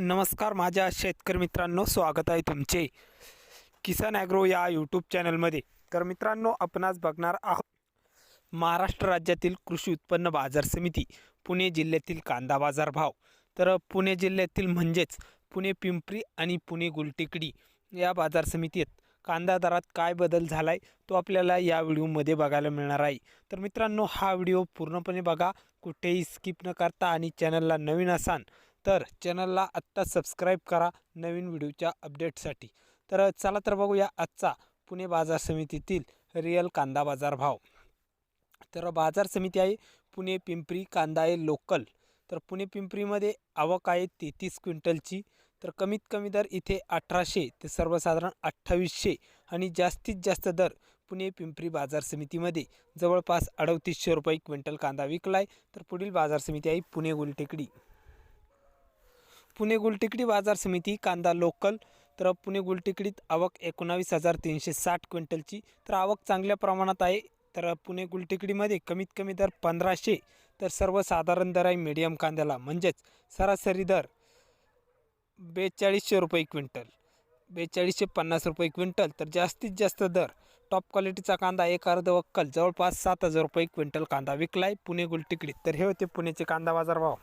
नमस्कार माझ्या शेतकरी मित्रांनो स्वागत आहे तुमचे. किसान ॲग्रो या यूट्यूब चॅनलमध्ये. तर मित्रांनो आपण आज बघणार आहोत महाराष्ट्र राज्यातील कृषी उत्पन्न बाजार समिती पुणे जिल्ह्यातील कांदा बाजार भाव. तर पुणे जिल्ह्यातील म्हणजेच पुणे पिंपरी आणि पुणे गुलटेकडी या बाजार समितीत कांदा दरात काय बदल झाला आहे तो आपल्याला या व्हिडिओमध्ये बघायला मिळणार आहे. तर मित्रांनो हा व्हिडिओ पूर्णपणे बघा कुठेही स्किप न करता आणि चॅनलला नवीन असाल तर चॅनलला आत्ता सबस्क्राईब करा नवीन व्हिडिओच्या अपडेटसाठी तर चला तर बघूया आजचा पुणे बाजार समितीतील रिअल कांदा बाजार भाव. तर बाजार समिती आहे पुणे पिंपरी कांदा आहे लोकल तर पुणे पिंपरीमध्ये आवक आहे तेहतीस क्विंटलची. तर कमीत कमी दर इथे अठराशे ते सर्वसाधारण अठ्ठावीसशे आणि जास्तीत जास्त दर पुणे पिंपरी बाजार समितीमध्ये. जवळपास अडतीसशे रुपये क्विंटल कांदा विकला आहे तर पुढील बाजार समिती आहे पुणे गुलटेकडी. पुणे गुलटेकडी बाजार समिती कांदा लोकल तर पुणे गुलटेकडीत आवक एकोणावीस हजार तीनशे साठ क्विंटलची. तर आवक चांगल्या प्रमाणात आहे. तर पुणे गुलटेकडीमध्ये कमीत कमी दर पंधराशे तर सर्वसाधारण दर आहे मीडियम कांद्याला. म्हणजेच सरासरी दर बेचाळीसशे रुपये क्विंटल बेचाळीसशे पन्नास रुपये क्विंटल तर जास्तीत जास्त दर टॉप क्वालिटीचा कांदा एक अर्ध वक्कल जवळपास सात हजार रुपये क्विंटल कांदा विकला आहे पुणे गुलटेकडीत. तर हे होते पुण्याचे कांदा बाजार भाव